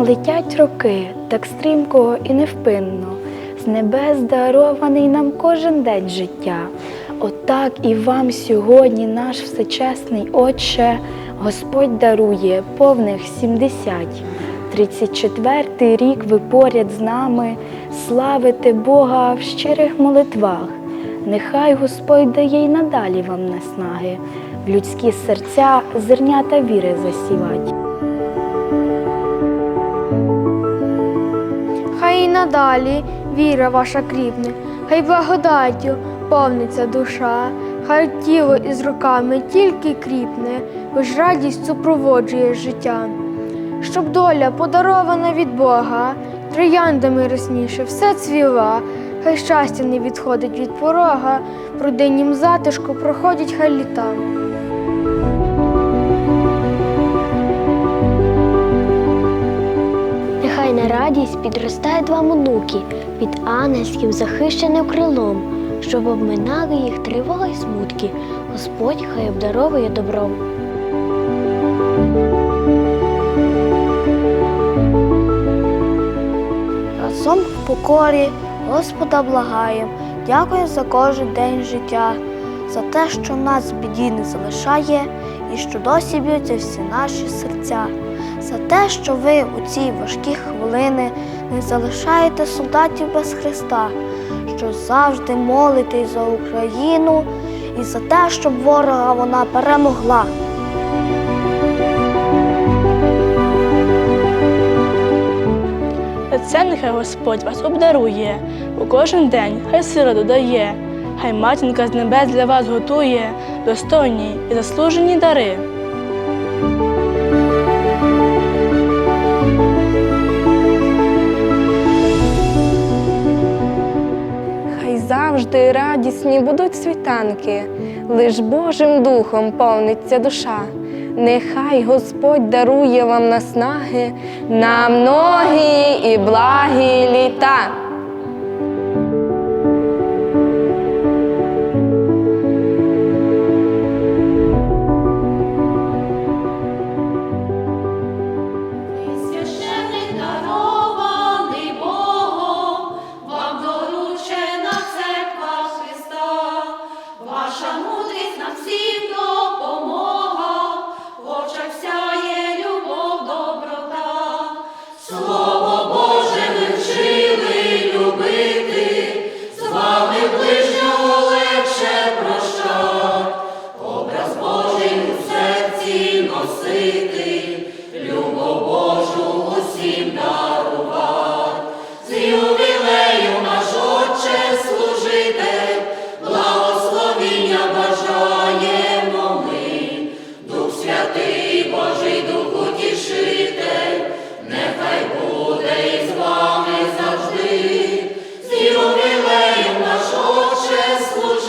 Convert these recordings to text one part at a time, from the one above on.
Летять роки так стрімко і невпинно, з небес дарований нам кожен день життя. Отак і вам сьогодні, наш всечесний Отче, Господь дарує повних сімдесять. Тридцять четвертий рік ви поряд з нами, славите Бога в щирих молитвах. Нехай Господь дає й надалі вам наснаги, в людські серця зернята віри засівать. Надалі віра ваша кріпне, хай благодаттю повниться душа, хай тіло із руками тільки кріпне, бо ж радість супроводжує життя. Щоб доля подарована від Бога, трояндами рясніше все цвіла, хай щастя не відходить від порога, в родиннім затишку проходять хай літа. Радість підростають вам онуки під ангельським захищеним крилом, щоб обминали їх тривоги й смутки. Господь хай обдаровує добром. Разом в покорі Господа благаєм, дякую за кожен день життя, за те, що нас в біді не залишає, і що досі б'ються всі наші серця, за те, що ви у ці важкі хвилини не залишаєте солдатів без Христа, що завжди молитесь за Україну і за те, щоб ворога вона перемогла. Це нехай Господь вас обдарує, у кожен день хай сили додає, хай матінка з небес для вас готує достойні і заслужені дари. Завжди радісні будуть світанки, лиш Божим духом повниться душа. Нехай Господь дарує вам наснаги на многі і благі літа.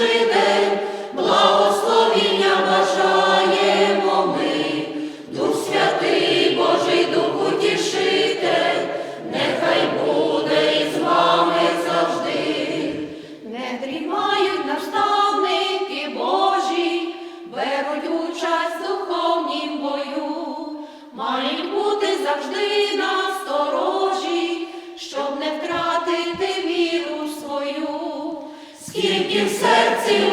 Отче служитель, благословіння бажаємо ми. Дух Святий, Божий Дух Утішитель, нехай буде із вами завжди. Не дрімають наставники Божі, беруть участь в духовнім бою, мають бути завжди в серці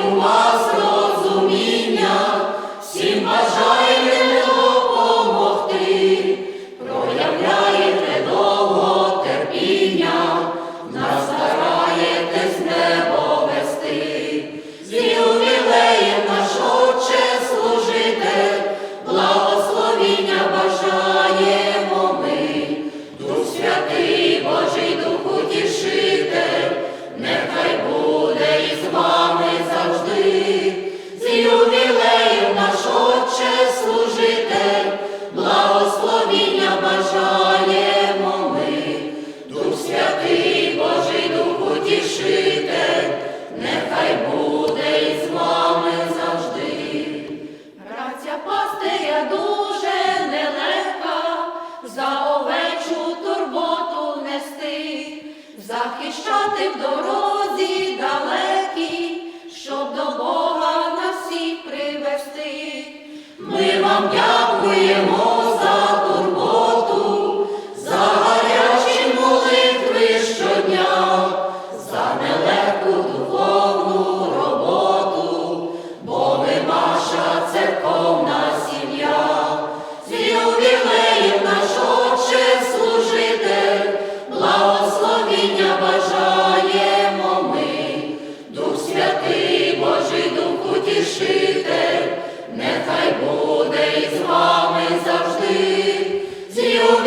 дуже нелегка, за овечу турботу нести, захищати в дорозі далекі, щоб до Бога нас всіх привести. Ми вам дякуємо з